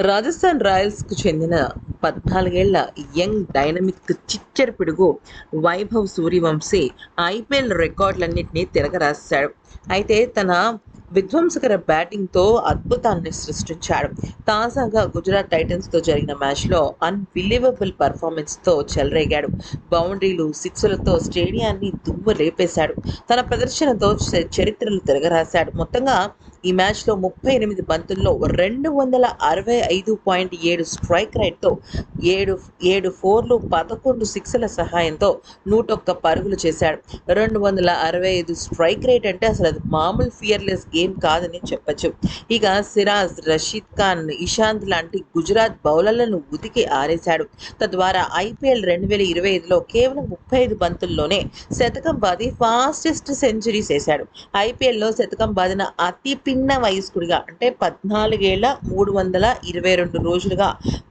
రాజస్థాన్ రాయల్స్కు చెందిన పద్నాలుగేళ్ళ young dynamic చిచ్చర్ పిడుగు వైభవ్ సూర్యవంశీ ఐపీఎల్ రికార్డులన్నింటినీ తిరగరాశాడు. అయితే తన విధ్వంసకర బ్యాటింగ్తో అద్భుతాన్ని సృష్టించాడు. తాజాగా గుజరాత్ టైటన్స్తో జరిగిన మ్యాచ్లో అన్బిలీవబుల్ పర్ఫార్మెన్స్తో చెలరేగాడు. బౌండరీలు సిక్స్లతో స్టేడియాన్ని దుమ్ము లేపేశాడు. తన ప్రదర్శనతో చ- చరిత్రలు తిరగరాశాడు. మొత్తంగా ఈ మ్యాచ్లో ముప్పై ఎనిమిది బంతుల్లో రెండు వందల అరవై ఐదు పాయింట్ ఏడు స్ట్రైక్ రేట్తో ఏడు ఏడు ఫోర్లు పదకొండు సిక్స్ల సహాయంతో నూట ఒక్క పరుగులు చేశాడు. రెండు వందల అరవై ఐదు స్ట్రైక్ రేట్ అంటే అసలు అది మామూలు ఫియర్లెస్ గేమ్ కాదని చెప్పచ్చు. ఇక సిరాజ్ రషీద్ ఖాన్ ఇషాంత్ లాంటి గుజరాత్ బౌలర్లను ఉతికి ఆరేశాడు. తద్వారా ఐపీఎల్ రెండు వేల ఇరవై ఐదులో కేవలం ముప్పై ఐదు బంతుల్లోనే శతకం బాది ఫాస్టెస్ట్ సెంచరీ చేశాడు. ఐపీఎల్లో శతకం బాదిన అతి చిన్న వయస్కుడిగా అంటే పద్నాలుగేళ్ళ మూడు వందల ఇరవై రెండు రోజులుగా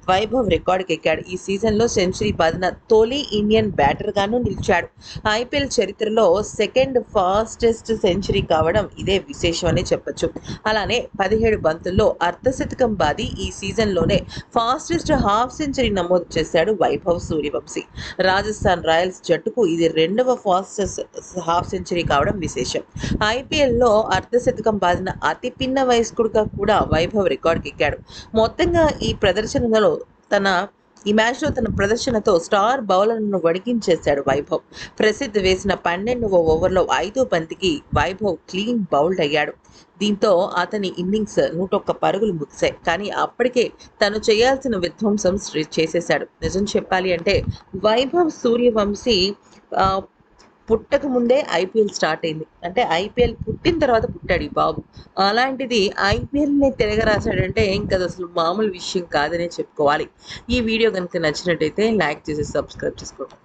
వైభవ్ రికార్డుకి ఎక్కాడు. ఈ సీజన్లో సెంచరీ బాదిన తొలి ఇండియన్ బ్యాటర్గాను నిలిచాడు. ఐపీఎల్ చరిత్రలో సెకండ్ ఫాస్టెస్ట్ సెంచరీ కావడం ఇదే విశేషం అని చెప్పొచ్చు. అలానే పదిహేడు బంతుల్లో అర్ధశతకం బాది ఈ సీజన్లోనే ఫాస్టెస్ట్ హాఫ్ సెంచరీ నమోదు చేశాడు వైభవ్ సూర్యవంశీ. రాజస్థాన్ రాయల్స్ జట్టుకు ఇది రెండవ ఫాస్టెస్ట్ హాఫ్ సెంచరీ కావడం విశేషం. ఐపీఎల్లో అర్ధశతకం బాదిన అతి పిన్న వయస్కుడుగా కూడా వైభవ్ రికార్డుకి ఎక్కాడు. మొత్తంగా ఈ ప్రదర్శనలో తన ఈ మ్యాచ్లో తన ప్రదర్శనతో స్టార్ బౌలర్లను వణికించేశాడు వైభవ్. ప్రసిద్ధి వేసిన పన్నెండవ ఓవర్లో ఐదో బంతికి వైభవ్ క్లీన్ బౌల్డ్ అయ్యాడు. దీంతో అతని ఇన్నింగ్స్ నూట ఒక్క పరుగులు ముగిశాయి. కానీ అప్పటికే తను చేయాల్సిన విధ్వంసం చేసేశాడు. నిజం చెప్పాలి అంటే వైభవ్ సూర్యవంశీ పుట్టక ముందే ఐపీఎల్ స్టార్ట్ అయింది. అంటే ఐపీఎల్ పుట్టిన తర్వాత పుట్టాడు ఈ బాబు. అలాంటిది ఐపీఎల్ని తిరగరాశాడంటే ఇంకా అసలు మామూలు విషయం కాదనే చెప్పుకోవాలి. ఈ వీడియో కనుక నచ్చినట్టయితే లైక్ చేసి సబ్స్క్రైబ్ చేసుకోండి.